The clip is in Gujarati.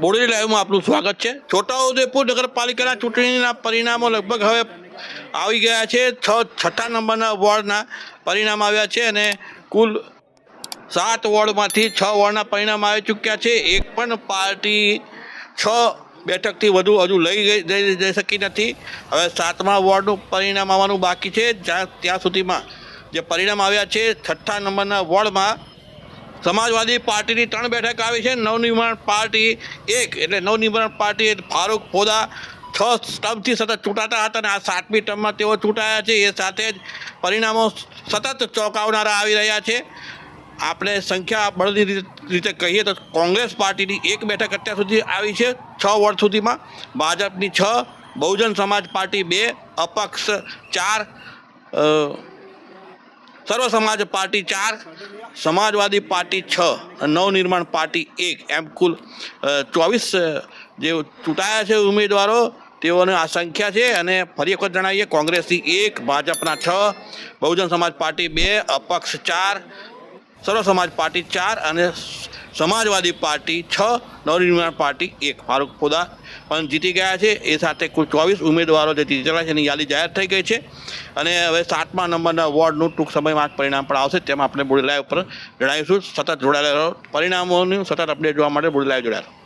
બોડેલી લાઈવમાં આપનું સ્વાગત છે. છોટાઉદેપુર નગરપાલિકાના ચૂંટણીના પરિણામો લગભગ હવે આવી ગયા છે. છ, છઠ્ઠા નંબરના વોર્ડના પરિણામ આવ્યા છે અને કુલ સાત વોર્ડમાંથી છ વોર્ડના પરિણામ આવી ચૂક્યા છે. એક પણ પાર્ટી છ બેઠકથી વધુ હજુ લઈ ગઈ જઈ શકી નથી. હવે સાતમા વોર્ડનું પરિણામ આવવાનું બાકી છે. જ્યાં, ત્યાં સુધીમાં જે પરિણામ આવ્યા છે, છઠ્ઠા નંબરના વોર્ડમાં સમાજવાદી પાર્ટીની ત્રણ બેઠક આવી છે. નવનિર્માણ પાર્ટી એક, એટલે નવનિર્માણ પાર્ટી ફારૂક ફોદા છ ટર્મથી સતત ચૂંટાતા હતા અને આ સાતમી ટર્મમાં તેઓ ચૂંટાયા છે. એ સાથે જ પરિણામો સતત ચોંકાવનારા આવી રહ્યા છે. આપણે સંખ્યા બળની રીતે- કહીએ તો કોંગ્રેસ પાર્ટીની એક બેઠક અત્યાર સુધી આવી છે. છ વર્ષ સુધીમાં ભાજપની છ, બહુજન સમાજ પાર્ટી બે, અપક્ષ ચાર સર્વ સમાજ પાર્ટી ચાર, સમાજવાદી પાર્ટી છ નવનિર્માણ પાર્ટી એક. એમ કુલ ચોવીસ જે ચૂંટાયા છે ઉમેદવારો, તેઓની આ સંખ્યા છે અને ફરી વખત જણાવીએ, કોંગ્રેસથી એક, ભાજપના છ, બહુજન સમાજ પાર્ટી બે, અપક્ષ ચાર, સર્વ સમાજ પાર્ટી ચાર અને સમાજવાદી પાર્ટી છ, નવનિર્માણ પાર્ટી એક. ફારૂક ફોદા પણ જીતી ગયા છે. એ સાથે કુલ ચોવીસ ઉમેદવારો જે જીતેલા છે, એની યાદી જાહેર થઈ ગઈ છે. અને હવે સાતમા નંબરના વોર્ડનું ટૂંક સમયમાં પરિણામ પણ આવશે. તેમાં આપણે બોડી લાઈવ પર જણાવીશું. સતત જોડાયેલા પરિણામોનું સતત અપડેટ જોવા માટે બોડી લાઈવ જોડાયેલા.